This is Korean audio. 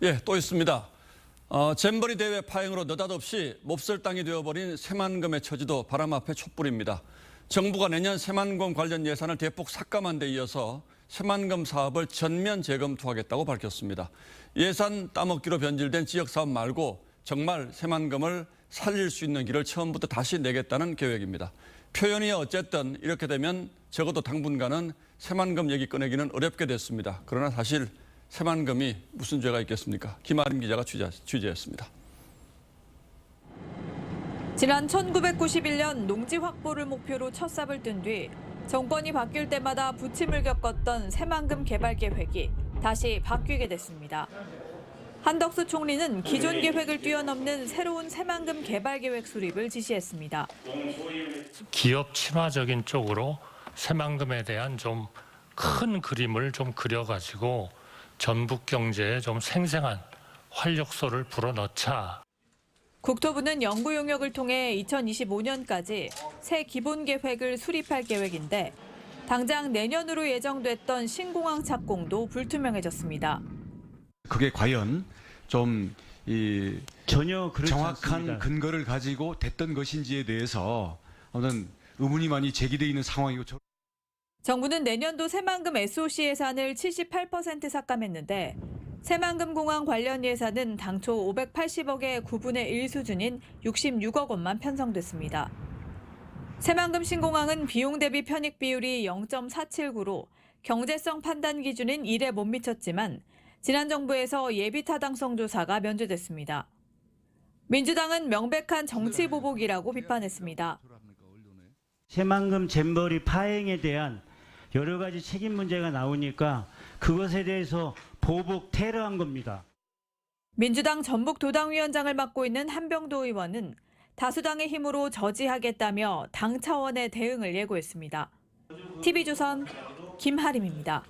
예, 또 있습니다. 어, 잼버리 대회 파행으로 느닷없이 몹쓸 땅이 되어버린 새만금의 처지도 바람 앞에 촛불입니다. 정부가 내년 새만금 관련 예산을 대폭 삭감한 데 이어서 새만금 사업을 전면 재검토하겠다고 밝혔습니다. 예산 따먹기로 변질된 지역 사업 말고 정말 새만금을 살릴 수 있는 길을 처음부터 다시 내겠다는 계획입니다. 표현이 어쨌든 이렇게 되면 적어도 당분간은 새만금 얘기 꺼내기는 어렵게 됐습니다. 그러나 사실 새만금이 무슨 죄가 있겠습니까? 김아림 기자가 취재, 취재했습니다. 지난 1991년 농지 확보를 목표로 첫 삽을 뜬 뒤 정권이 바뀔 때마다 부침을 겪었던 새만금 개발 계획이 다시 바뀌게 됐습니다. 한덕수 총리는 기존 계획을 뛰어넘는 새로운 새만금 개발 계획 수립을 지시했습니다. 기업 친화적인 쪽으로 새만금에 대한 좀 큰 그림을 좀 그려가지고 전북 경제에 좀 생생한 활력소를 불어넣자. 국토부는 연구 용역을 통해 2025년까지 새 기본 계획을 수립할 계획인데 당장 내년으로 예정됐던 신공항 착공도 불투명해졌습니다. 그게 과연 좀이 전혀 정확한 않습니다. 근거를 가지고 됐던 것인지에 대해서 아무튼 의문이 많이 제기되어 있는 상황이고 저- 정부는 내년도 새만금 SOC 예산을 78% 삭감했는데 새만금 공항 관련 예산은 당초 580억의 9분의 1 수준인 66억 원만 편성됐습니다. 새만금 신공항은 비용 대비 편익 비율이 0.479로 경제성 판단 기준인 1에 못 미쳤지만 지난 정부에서 예비 타당성 조사가 면제됐습니다. 민주당은 명백한 정치 보복이라고 비판했습니다. 새만금 잼버리 파행에 대한 여러 가지 책임 문제가 나오니까 그것에 대해서 보복 테러한 겁니다. 민주당 전북 도당위원장을 맡고 있는 한병도 의원은 다수당의 힘으로 저지하겠다며 당 차원의 대응을 예고했습니다. TV조선 김하림입니다.